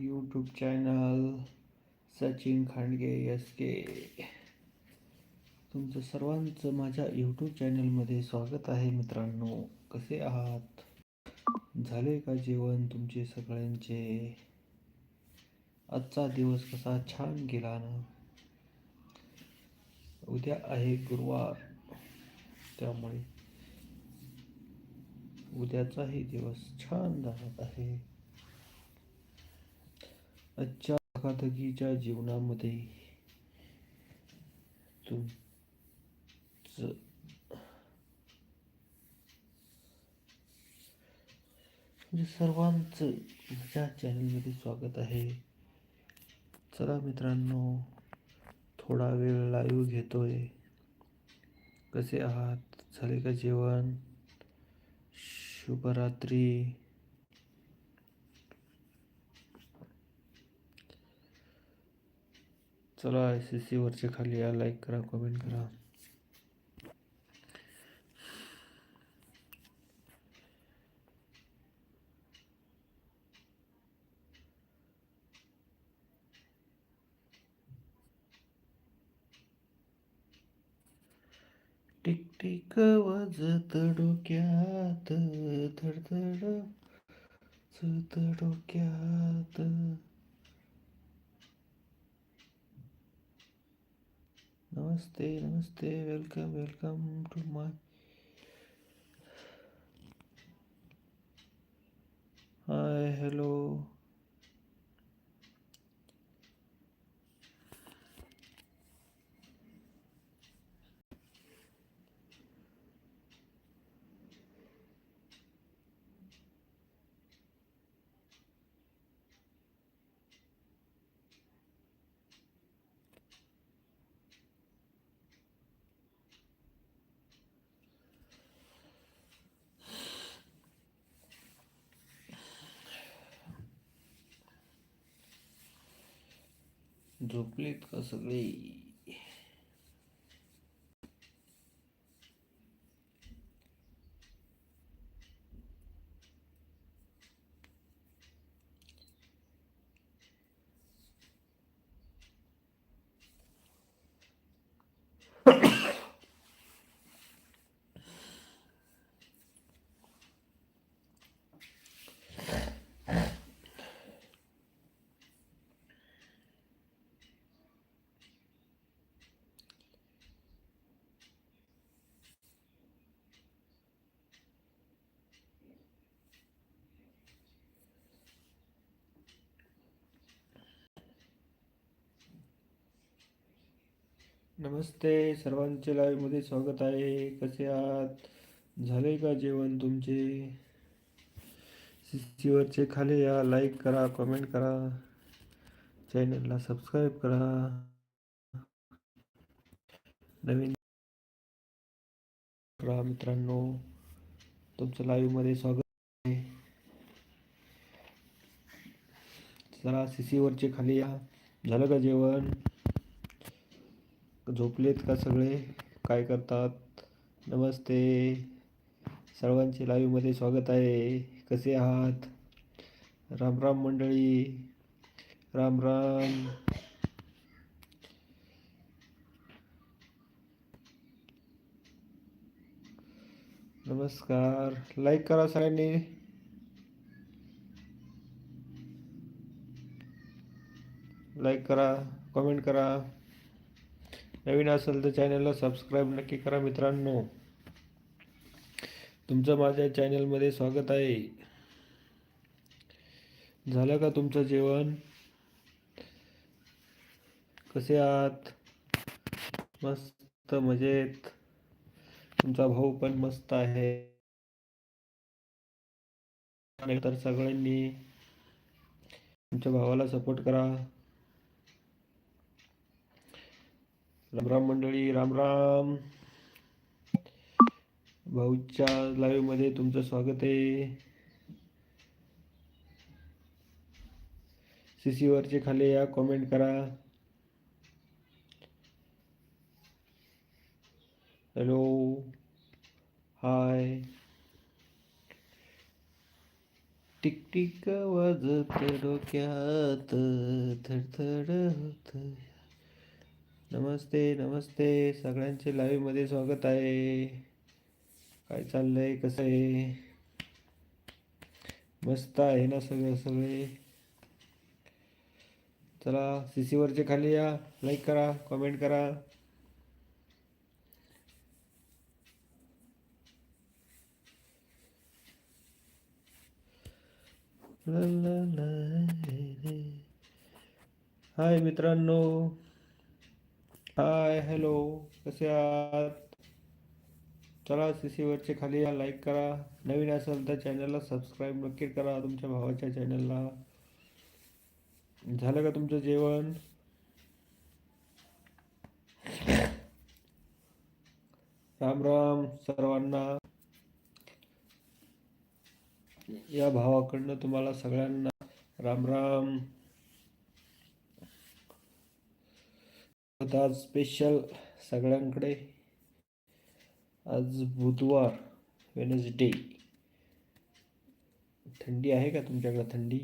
YouTube channel Sachin Khandge S K तुमचं सर्वांचं माझ्या यूट्यूब चॅनलमध्ये स्वागत आहे मित्रांनो. कसे आहात? झाले का जेवण तुमचे सगळ्यांचे? आजचा दिवस कसा छान गेला ना? उद्या आहे गुरुवार त्यामुळे उद्याचाही दिवस छान जात आहे. आजच्या धकाधकीच्या जीवनामध्ये तुमचं म्हणजे सर्वांचं माझ्या चॅनलमध्ये स्वागत आहे. चला मित्रांनो थोडा वेळ लाईव्ह घेतोय. कसे आहात? झाले का जेवण? शुभरात्री. चला आय सी सी वरच्या खाली या लाईक करा कमेंट करा. टिक टिक वाजत डोक्यात धडधड डोक्यात. नमस्ते नमस्ते welcome welcome to my hi hello झोपलीत का सगळे? नमस्ते सर्वांचे लाईव्हमध्ये स्वागत आहे. कसे आहात? झाले का जेवण तुमचे? सीवरचे खाली या लाईक करा कमेंट करा. चॅनलला सबस्क्राईब करा. नवीन करा मित्रांनो. तुमचं लाईव्हमध्ये स्वागत आहे. चला सी खाली या. झालं का जेवण? झोपलेत का सगळे? काय करतात? नमस्ते. सर्वांचे लाईव्हमध्ये स्वागत आहे. कसे आहात? राम राम मंडळी. राम राम. नमस्कार. लाईक करा सगळ्यांनी. लाईक करा. कमेंट करा. नवीन असेल तर चॅनलला सबस्क्राईब नक्की करा मित्रांनो. तुमचं माझ्या चॅनलमध्ये स्वागत आहे. झालं का तुमचं जेवण? कसे आहात? मस्त मजेत. तुमचा भाऊ पण मस्त आहे. तर सगळ्यांनी तुमच्या भावाला सपोर्ट करा. राम राम मंडळी राम राम. भाऊच्या लाईव्हमध्ये तुमचं स्वागत आहे. सीसी वरचे खाली या कमेंट करा. हॅलो हाय टिक टिक वाजत डोक्यात थडथड होत नमस्ते नमस्ते. सगळ्यांचे लाईव्हमध्ये स्वागत आहे. काय चाललंय? कसं आहे? मस्त आहे ना सगळं सगळे. चला सी सी वरचे खाली या. लाईक करा कमेंट करा. हाय मित्रांनो. हाय हॅलो कसे आहात? चला सी सी वरचे खाली या लाईक करा. नवीन असेल तर चॅनलला सबस्क्राईब नक्की करा. तुमच्या भावाच्या चॅनलला झालं का तुमचं जेवण? राम राम सर्वांना. या भावाकडनं तुम्हाला सगळ्यांना राम राम. आज स्पेशल सगळ्यांकडे. आज बुधवार वेनसडे थंडी आहे का तुमच्याकडे थंडी?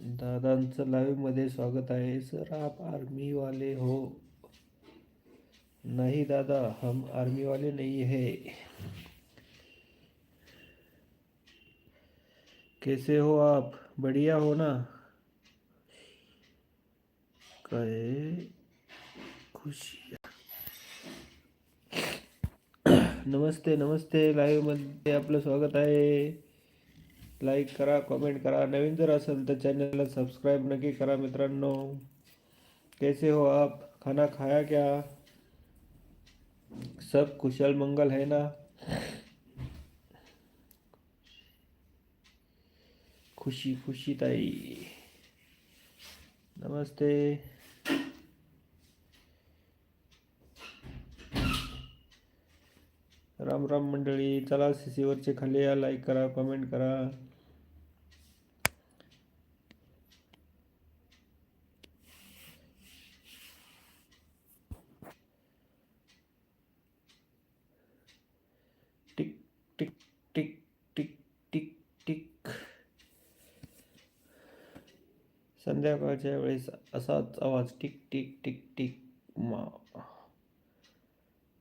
दादांचं लाईव्हमध्ये स्वागत आहे. सर आप आर्मी वाले हो. नाही दादा हम आर्मी वाले नहीं है. कैसे हो आप? बढ़िया हो ना? काय खुशिया। नमस्ते नमस्ते लाईव्हमध्ये आपलं स्वागत आहे. लाईक करा कमेंट करा. नवीन जर असेल तर चॅनलला सबस्क्राईब नक्की करा मित्रांनो. कैसे हो आप? खाना खाया क्या? सब कुशल मंगल है ना? खुशी खुशी ताई. नमस्ते. राम राम मंडळी चला सीसीवरचे खाली या लाईक करा कमेंट करा. संध्याकाळच्या वेळेस असाच आवाज़ टिक टिक टिक टिक, मा.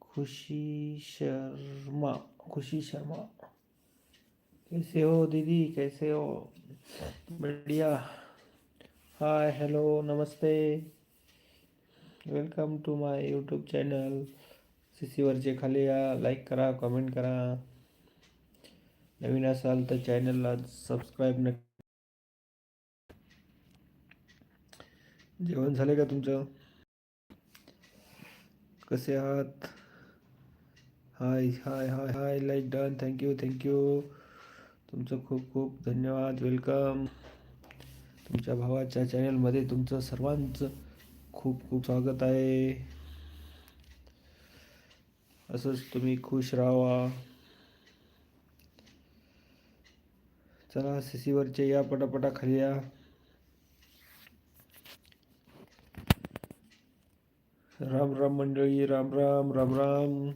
खुशी शर्मा खुशी शर्मा. कैसे हो दीदी? कैसे हो? बढ़िया. Hi hello Namaste. Welcome to my YouTube channel C सीवरचे खाली या लाईक करा कमेंट करा. नवीन असाल तर चॅनलला सबस्क्राईब न जेवण झाले का तुमचं? कसे आहात? Hi hi hi hi like done thank you thank you तुमचं खूप खूप धन्यवाद. वेलकम तुमच्या भावाच्या चॅनलमध्ये तुमचं सर्वांचं खूप खूप स्वागत आहे. असंच तुम्ही खुश राहा. चला सी सीवरचे या पटापटा खाली या. राम राम मंडळी राम राम राम राम.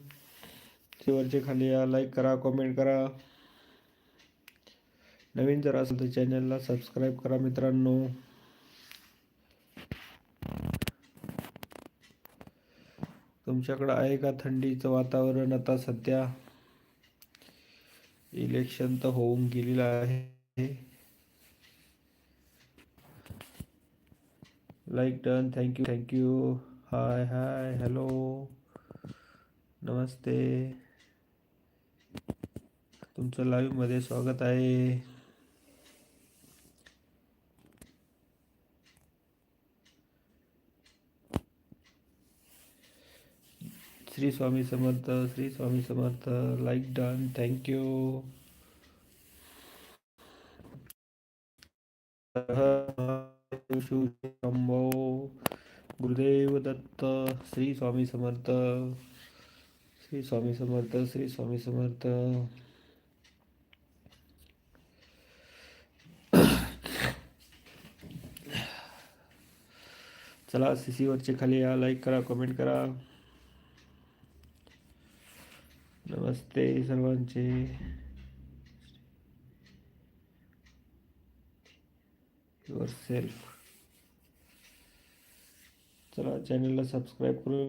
शेवटचे खाली या लाईक करा कमेंट करा. नवीन जर असेल तर चॅनलला सबस्क्राईब करा मित्रांनो. तुमच्याकडं आहे का थंडीचं वातावरण आता सध्या? इलेक्शन तर होऊन गेलेलं आहे. Like done thank you thank you hi hi hello. नमस्ते. तुमचं लाईव्हमध्ये स्वागत आहे. Shri Swami Samarth Shri Swami Samarth. Like done thank you Shambho. Gurudev Datta Shri Swami Samarth Shri Swami Samarth Shri Swami Samarth. चला सी सीवरचे खाली या like करा कमेंट करा. नमस्ते सर्वांचे. युअर सेल्फ चला चॅनलला सबस्क्राईब करू.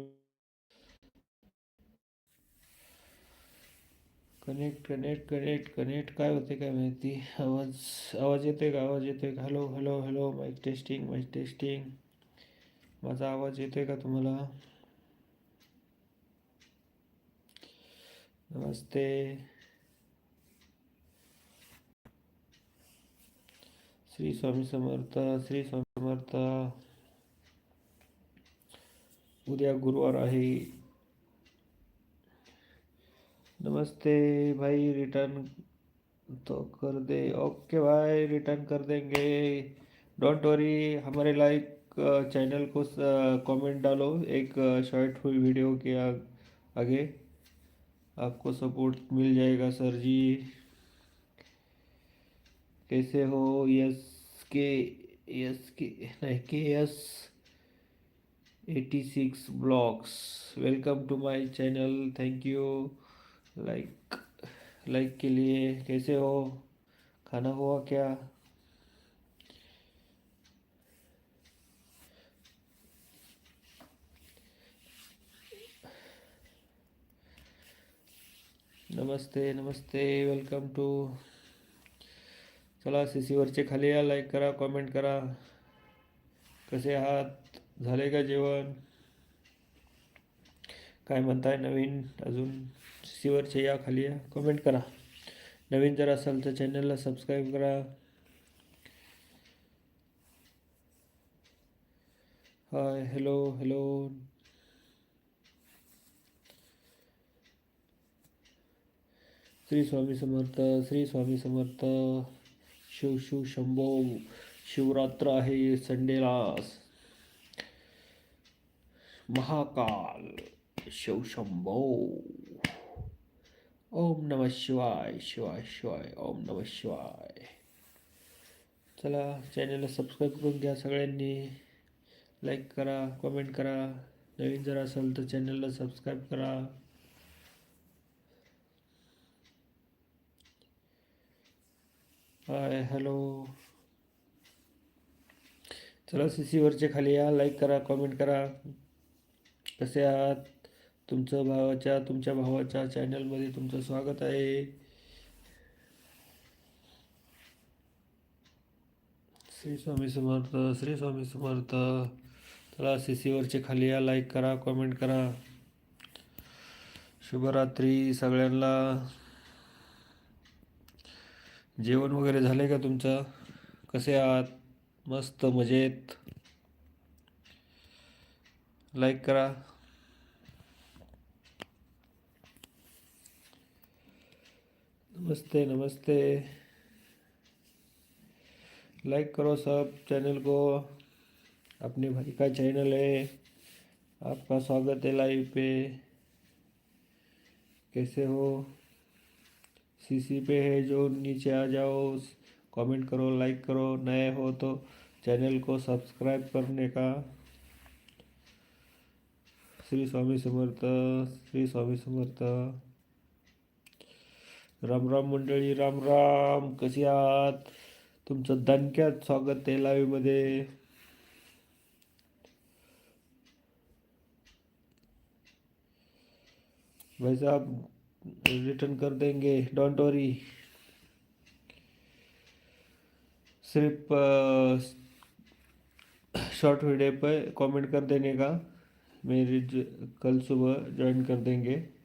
कनेक्ट कनेक्ट कनेक्ट कनेक्ट काय होते काय माहिती? आवाज़ आवाज़ येतोय का? आवाज़ येतोय का? Hello hello hello mike testing mike testing माझा आवाज़ येतोय का तुम्हाला? नमस्ते. श्री स्वामी समर्थ, श्री स्वामी समर्थ. उद्या गुरुवार आहे। नमस्ते भाई रिटर्न तो कर दे। ओके भाई रिटर्न कर देंगे। डोंट वरी हमारे लाइक चैनल को कमेंट डालो। एक शॉर्ट हुई वीडियो के आ, आगे। आपको सपोर्ट मिल जाएगा सर जी। कैसे हो? यस के यस के नहीं के yes eighty six blogs welcome to my channel thank you like like के लिए कैसे हो? खाना हुआ क्या? नमस्ते नमस्ते. वेलकम टू चला सी सीवरचे खाली या? लाईक करा कॉमेंट करा. कसे आहात झाले का जेवण? काय म्हणताय नवीन? अजून सीवरचे या खाली या. कमेंट करा. नवीन जर असाल तर चॅनलला सबस्क्राईब करा. Hi hello hello Shri Swami Samarth Shri Swami Samarth. Shiv Shiv Shambho. Shivratri आहे संडेला महाकाल शिव शंभो ओम नमः शिवाय शिवाय शिवाय ओम नमः शिवाय। चला चॅनलला सबस्क्राईब करून घ्या सगळ्यांनी. लाईक करा कमेंट करा. नवीन जर असाल तर चॅनलला सबस्क्राईब करा. हाय हॅलो चला सी सीवरचे खाली या. लाईक करा कमेंट करा. कसे आहात? तुमचं भावाच्या तुमच्या भावाच्या चॅनलमध्ये तुमचं स्वागत आहे. श्री स्वामी समर्थ श्री स्वामी समर्थ. चला सी सीवरचे खाली या लाईक करा कमेंट करा. शुभरात्री सगळ्यांना. जेवण वगैरे झाले का तुमचं? कसे आहात? मस्त मजेत. लाईक करा. नमस्ते नमस्ते। लाइक करो सब चैनल को। अपने भाई का चैनल है। आपका स्वागत है लाइव पे। कैसे हो? सीसी पे है जो, नीचे आ जाओ। कमेंट करो लाइक करो। नए हो तो चैनल को सब्सक्राइब करने का। श्री स्वामी समर्थ, श्री स्वामी समर्थ। राम राम मंडळी राम राम. कसे आहात? तुमचं दणक्यात स्वागत आहे लाईव्हमध्ये भाई साहब रिटर्न कर देंगे. डोंट वरी सिर्फ शॉर्ट वीडियो पे कमेंट कर देने का. मेरी कल सुबह ज्वाइन कर देंगे.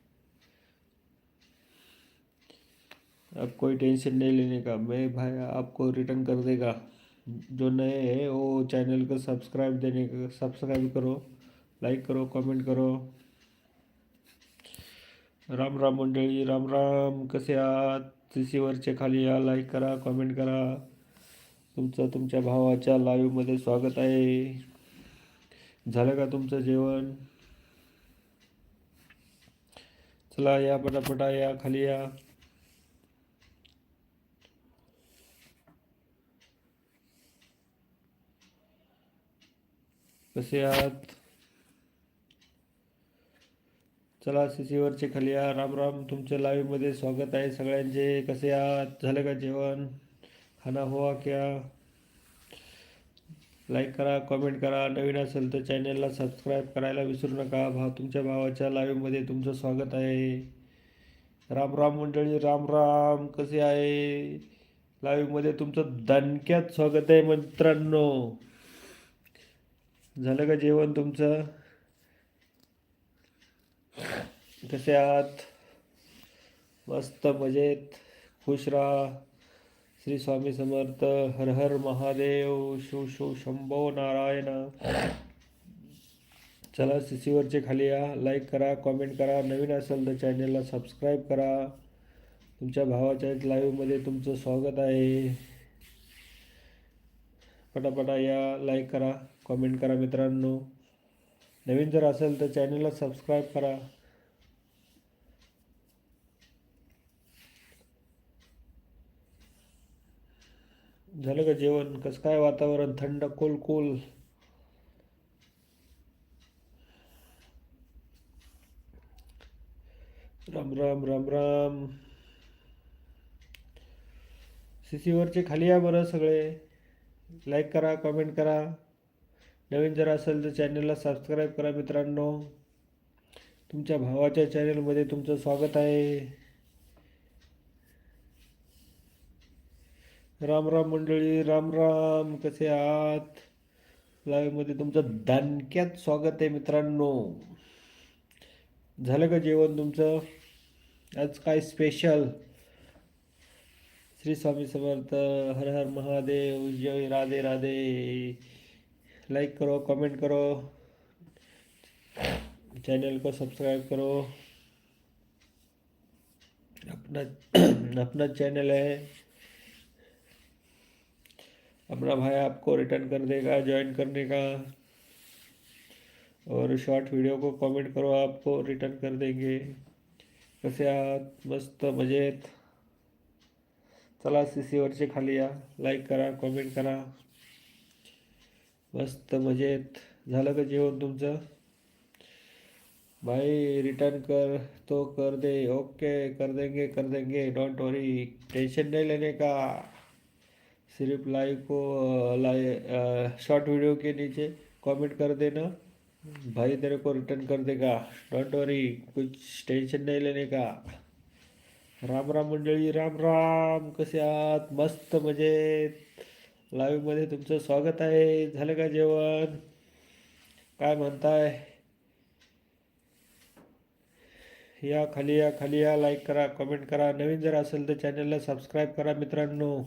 अब कोई टेंशन नहीं लेने का। मैं भाई आपको रिटर्न कर देगा। जो नए हैं वो चैनल को सब्सक्राइब देने का सब्सक्राइब करो लाइक करो कमेंट करो। राम राम मंडळी राम राम। कसे आहात रिसिवरचे खाली या लाईक करा कमेंट करा। तुमचं तुमच्या भावाच्या लाईव्हमध्ये स्वागत आहे। झालं का तुमचं जेवण? चला या पटापटा या खाली या। कसे आहात? चला सीसीवरचे खाली या. राम राम तुमच्या लाईव्हमध्ये स्वागत आहे सगळ्यांचे. कसे आहात? झालं का जेवण? खाना हुआ क्या? लाईक करा कॉमेंट करा. नवीन असेल तर चॅनलला सबस्क्राईब करायला विसरू नका. भा तुमच्या भावाच्या लाईव्हमध्ये तुमचं स्वागत आहे. राम राम मंडळी राम राम. कसे आहे? लाईव्हमध्ये तुमचं दणक्यात स्वागत आहे मित्रांनो. झालं का जेवण तुमचं? कसे आहात? मस्त मजेत. खुश राहा. श्री स्वामी समर्थ. हर हर महादेव. शिव शिव शंभो नारायण. चला सीसीवरचे खाली या. लाईक करा कॉमेंट करा. नवीन असेल तर चॅनलला सबस्क्राईब करा. तुमच्या भावाच्या लाईव्हमध्ये तुमचं स्वागत आहे. पटापटा या. लाईक करा. कॉमेंट करा मित्रांनो. नवीन जर असेल तर चॅनलला सबस्क्राईब करा. झालं का जेवण? कसं काय वातावरण? थंड कोल कोल? राम राम राम राम. सीसीवरचे खाली या बरं सगळे. लाईक करा कमेंट करा. नवीन जर असेल तर चॅनलला सबस्क्राईब करा मित्रांनो. तुमच्या भावाच्या चॅनलमध्ये तुमचं स्वागत आहे. राम राम मंडळी राम राम. कसे आहात? लाईव्हमध्ये तुमचं दणक्यात स्वागत आहे मित्रांनो. झालं का जेवण तुमचं? आज काय स्पेशल श्री स्वामी समर्थ. हर हर महादेव. जय राधे राधे. लाइक करो कमेंट करो चैनल को सब्सक्राइब करो। अपना अपना चैनल है। अपना भाई आपको रिटर्न कर देगा ज्वाइन करने का। और शॉर्ट वीडियो को कमेंट करो, आपको रिटर्न कर देंगे। कसे आहात मस्त मजेत। चला सी सीवरचे खाली या। लाईक करा कमेंट करा। मस्त मजेत. झालं का जेवण तुमचं? भाई रिटर्न कर तो कर दे. ओके कर देंगे कर देंगे. डोंट वरी टेंशन नहीं लेने का? सिर्फ लाइक को लाइक शॉर्ट वीडियो के नीचे कमेंट कर देना. भाई तेरे को रिटर्न कर देगा. डोंट वरी कुछ टेंशन नहीं लेने का? राम राम मंडळी राम राम. कसे आहात? मस्त मजेत. लाईव्हमध्ये तुमचं स्वागत आहे. झालं का जेवण? काय म्हणताय? या खाली या खाली या लाईक करा कमेंट करा. नवीन जर असेल तर चॅनलला सबस्क्राईब करा मित्रांनो.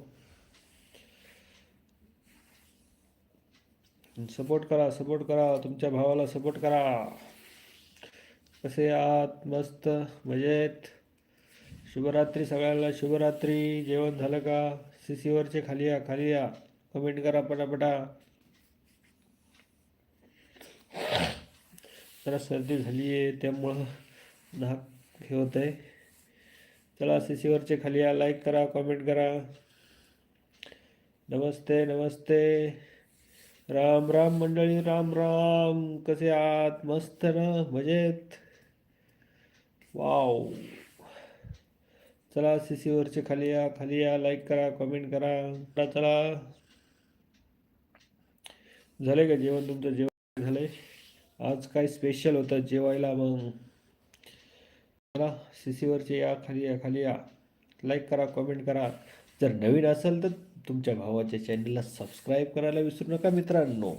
सपोर्ट करा सपोर्ट करा. तुमच्या भावाला सपोर्ट करा. कसे आहात? मस्त मजेत. शुभरात्री सगळ्यांना. शुभरात्री. जेवण झालं का? सी सीवरचे खाली या खाली या. कमेंट करा पटापटा. जरा सर्दी झाली आहे त्यामुळं नाक हे होत आहे चला सी सीवरचे खाली या लाईक करा कमेंट करा. नमस्ते नमस्ते. राम राम मंडळी राम राम. कसे आहात? मस्त ना? मजेत? वाव चला सी सीवरचे खाली या खाली या लाईक करा कमेंट करा. चला. झालं का जेवण तुमचं? जेवण झालंय? आज काय स्पेशल होतं जेवायला मग? चला सी सीवरचे या खाली या खाली या. लाईक करा कमेंट करा. जर नवीन असेल तर तुमच्या भावाच्या चॅनलला सबस्क्राईब करायला विसरू नका मित्रांनो.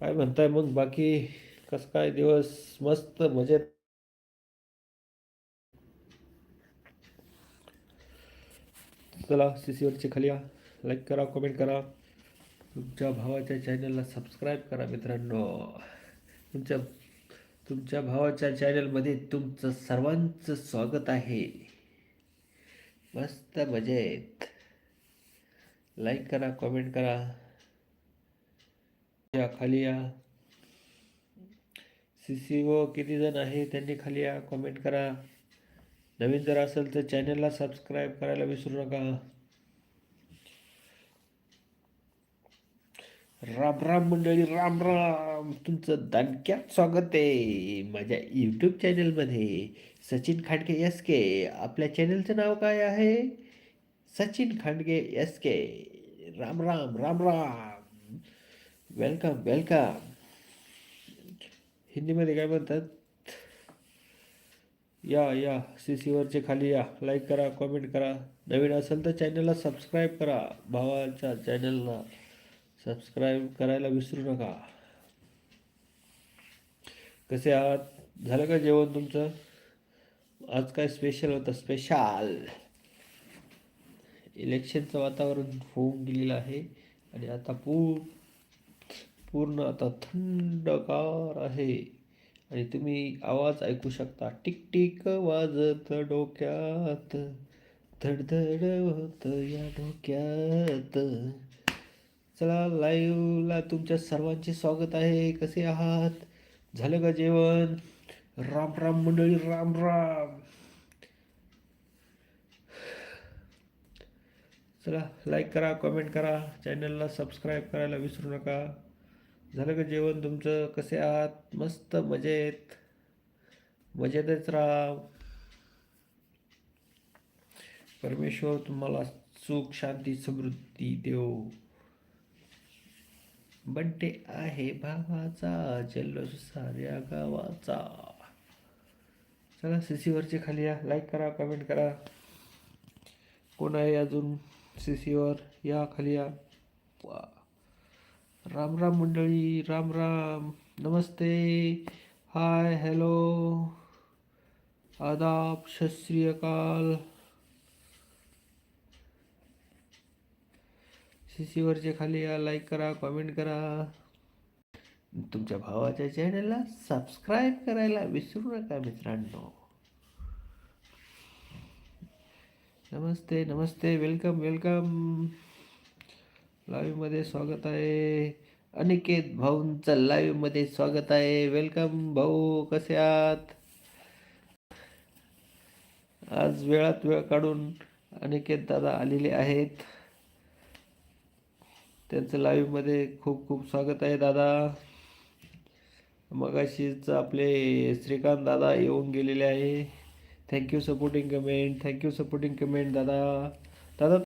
काय म्हणताय मग? बाकी कसं काय? दिवस मस्त मजेत? चला सी सीवरचे खाली या लाईक करा कमेंट करा. तुमच्या भावाच्या चॅनलला सबस्क्राईब करा मित्रांनो. तुमच्या तुमच्या भावाच्या चॅनलमध्ये तुमचं सर्वांचं स्वागत आहे. मस्त मजेत. लाईक करा कमेंट करा. या खाली या. सी सी ओ किती जण आहे त्यांनी खाली या कमेंट करा. नवीन जर असेल तर चॅनलला सबस्क्राईब करायला विसरू नका. राम राम मंडळी राम राम. तुमचं दणक्यात स्वागत आहे माझ्या यूट्यूब चॅनलमध्ये सचिन खांडगे एस के आपल्या चॅनलचं नाव काय आहे? Sachin Khandge S K Ram Ram Ram Ram. Welcome welcome हिंदीमध्ये काय म्हणतात? या या सी सीवरचे खाली या. लाईक करा कॉमेंट करा. नवीन असेल तर चॅनलला सबस्क्राईब करा. भावाच्या चॅनलला सबस्क्राईब करायला विसरू नका. कसे आहात? झालं का जेवण तुमचं? आज काय स्पेशल होतं? स्पेशल इलेक्शनचं वातावरण होऊन गेलेलं आहे. आणि आता पू पूर्ण आता थंडगार आहे. आणि तुम्ही आवाज ऐकू शकता. टिकटिक वाजत डोक्यात धडधड होत या डोक्यात. चला लाईव्हला तुमच्या सर्वांचे स्वागत आहे. कसे आहात? झालं का जेवण? राम राम मंडळी राम राम. चला लाईक करा कमेंट करा. चॅनलला सबस्क्राईब करायला विसरू नका. झालं का जेवण तुमचं? कसे आहात? मस्त मजेत. मजेतच राहा परमेश्वर तुम्हाला सुख शांती समृद्धी देव. बड्डे आहे भावाचा जल्लोष साऱ्या गावाचा. चला सीसीवरचे खाली या. लाईक करा कमेंट करा. कोण आहे अजून? सीसीवर या खाली या. वा. राम राम मंडळी राम राम. नमस्ते. Hi hello. आदाब सत श्री अकाल. सीसीवरचे खाली या लाईक करा कमेंट करा. तुमच्या भावाच्या चॅनलला सबस्क्राईब करायला विसरू नका मित्रांनो. नमस्ते नमस्ते. वेलकम वेलकम लाईव्हमध्ये स्वागत आहे. अनिकेत भाऊंचं लाईव्हमध्ये स्वागत आहे. वेलकम भाऊ कसे आहात? आज वेळात वेळ काढून अनिकेत दादा आलेले आहेत. त्यांचं लाईव्हमध्ये खूप खूप स्वागत आहे दादा. मगाशीच आपले श्रीकांत दादा येऊन गेलेले आहे. Thank you supporting comment thank you supporting comment दादा. दादा